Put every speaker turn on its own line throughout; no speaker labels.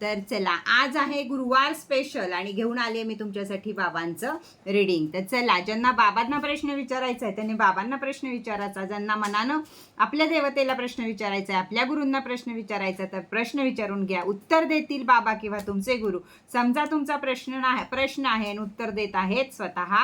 तर चला आज आहे गुरुवार स्पेशल आणि घेऊन आले मी तुमच्यासाठी बाबांचं रिडिंग तर चला ज्यांना बाबांना प्रश्न विचारायचा आहे त्यांनी बाबांना प्रश्न विचारायचा. ज्यांना मनानं आपल्या देवतेला प्रश्न विचारायचा आहे आपल्या गुरूंना प्रश्न विचारायचा तर प्रश्न विचारून घ्या. उत्तर देतील बाबा किंवा तुमचे गुरु. समजा तुमचा प्रश्न नाही प्रश्न आहे आणि उत्तर देत आहेत स्वतः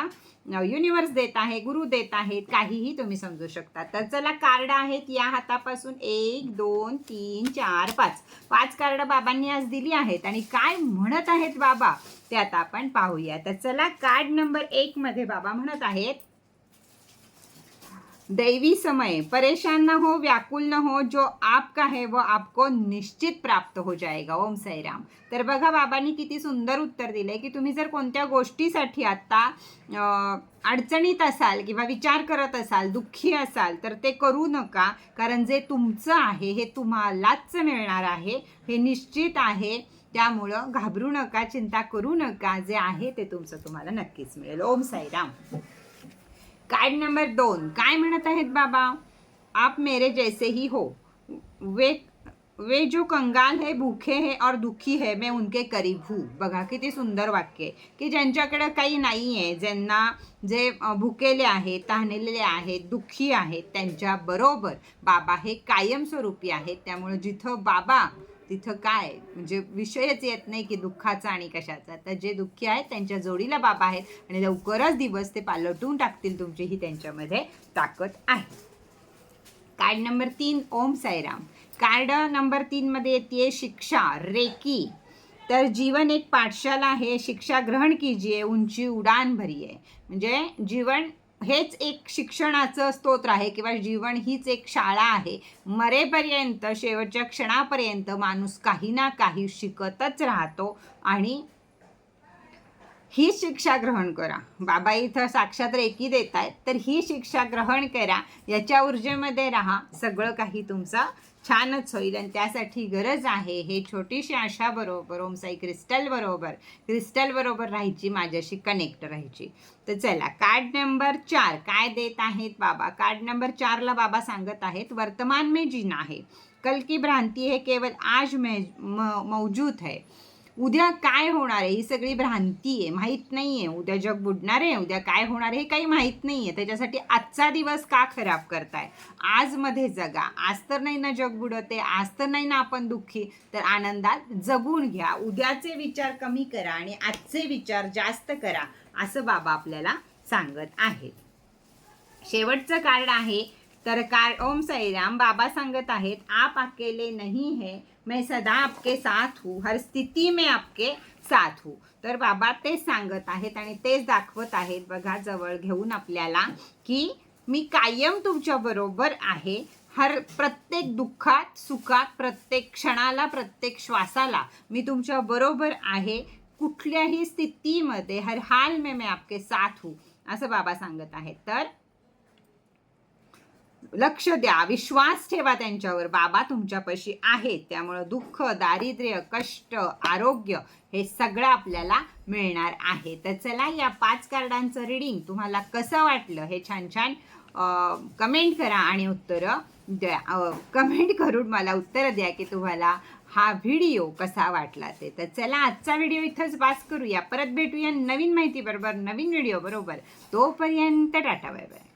युनिवर्स देत आहे गुरु देत आहेत काहीही तुम्ही समजू शकता. तर चला कार्ड आहेत या हातापासून. एक दोन तीन चार पाच. पाच कार्ड बाबांनी आज दिली आहेत आणि काय म्हणत आहेत बाबा ते आता आपण पाहूया. तर चला कार्ड नंबर एक मध्ये बाबा म्हणत आहेत दैवी समय। परेशान ना हो व्याकुल न हो जो आपका है वो आपको निश्चित प्राप्त हो जाएगा। ओम साईराम। तर बघा बाबांनी किती सुंदर उत्तर दिलंय की तुम्ही जर कोणत्या गोष्टीसाठी आता अडचणीत असाल किंवा विचार करत असाल दुःखी असाल तर ते करू नका. कारण जे तुमचं आहे हे तुम्हालाच मिळणार आहे. हे निश्चित आहे. त्यामुळं घाबरू नका चिंता करू नका. जे आहे ते तुमचं तुम्हाला नक्कीच मिळेल. ओम साईराम. कार्ड नंबर दोन. काय म्हणत आहेत बाबा? आप मेरे जैसे ही हो. वे वे जो कंगाल है भूखे है और दुखी है मैं उनके करीब हूँ. बघा किती सुंदर वाक्य आहे. की ज्यांच्याकडे काही नाही आहे ज्यांना जे भुकेले आहेत तहानलेले आहेत दुःखी आहेत त्यांच्याबरोबर बाबा हे कायमस्वरूपी आहेत. त्यामुळे जिथं बाबा तिथं काय? म्हणजे विषयच येत नाही की दुःखाचा आणि कशाचा. तर जे दुःखी आहेत त्यांच्या जोडीला बाबा आहेत आणि लवकरच दिवस ते पालटून टाकतील तुमची ही त्यांच्यामध्ये ताकद आहे. कार्ड नंबर तीन ओम साईराम. कार्ड नंबर तीनमध्ये येते शिक्षा रेकी. तर जीवन एक पाठशाला आहे. शिक्षा ग्रहण कीजिए उंची उडान आहे म्हणजे जीवन हेच एक शिक्षणाचं स्तोत्र आहे किंवा जीवन हीच एक शाळा आहे. मरेपर्यंत शेवटच्या क्षणापर्यंत माणूस काही ना काही शिकतच राहतो आणि ही शिक्षा ग्रहण करा. बाबा इथं साक्षात रेकी देत आहेत तर ही शिक्षा ग्रहण करा. याच्या ऊर्जेमध्ये राहा. सगळं काही तुमचं छानच होईल आणि त्यासाठी गरज आहे. हे छोटीशी आशा बरोबर ओमसाई क्रिस्टल बरोबर क्रिस्टल बरोबर राहायची माझ्याशी कनेक्ट राहायची. तर चला कार्ड नंबर चार. काय देत आहेत बाबा? कार्ड नंबर चारला बाबा सांगत आहेत वर्तमान में जीना आहे कल की भ्रांती हे केवल आज मे मौजूद है. उद्या काय होणार आहे? ही सगळी भ्रांती आहे माहीत नाही आहे उद्या जग बुडणार आहे उद्या काय होणार आहे हे काही माहीत नाही आहे त्याच्यासाठी आजचा दिवस का खराब करताय? आजमध्ये जगा. आज तर नाही ना जग बुडत आहे आज तर नाही ना आपण दुःखी. तर आनंदात जगून घ्या. उद्याचे विचार कमी करा आणि आजचे विचार जास्त करा असं बाबा आपल्याला सांगत आहेत. शेवटचं कार्ड आहे. तर कार ओम साईराम बाबा सांगत आहेत आप अकेले नाही है मैं सदा आपके साथ हूँ हर स्थिती में आपके साथ हूँ। तर बाबा तेच सांगत आहेत आणि तेच दाखवत आहेत बघा जवळ घेऊन आपल्याला की मी कायम तुमच्या बरोबर आहे. हर प्रत्येक दुःखात सुखात प्रत्येक क्षणाला प्रत्येक श्वासाला मी तुमच्या बरोबर आहे. कुठल्याही स्थितीमध्ये हर हाल में मैं आपके साथ हूँ असं बाबा सांगत आहेत. तर लक्ष द्या विश्वास ठेवा त्यांच्यावर. बाबा तुमच्यापाशी आहेत. त्यामुळं दुःख दारिद्र्य कष्ट आरोग्य हे सगळं आपल्याला मिळणार आहे. तर चला या पाच कार्डांचं रिडिंग तुम्हाला कसं वाटलं हे छान छान कमेंट करा आणि उत्तरं द्या. कमेंट करून मला उत्तरं द्या की तुम्हाला हा व्हिडिओ कसा वाटला ते. तर चला आजचा व्हिडिओ इथंच पास करूया. परत भेटूया नवीन माहिती बरोबर नवीन व्हिडिओ बरोबर. तोपर्यंत टाटा बाय बाय.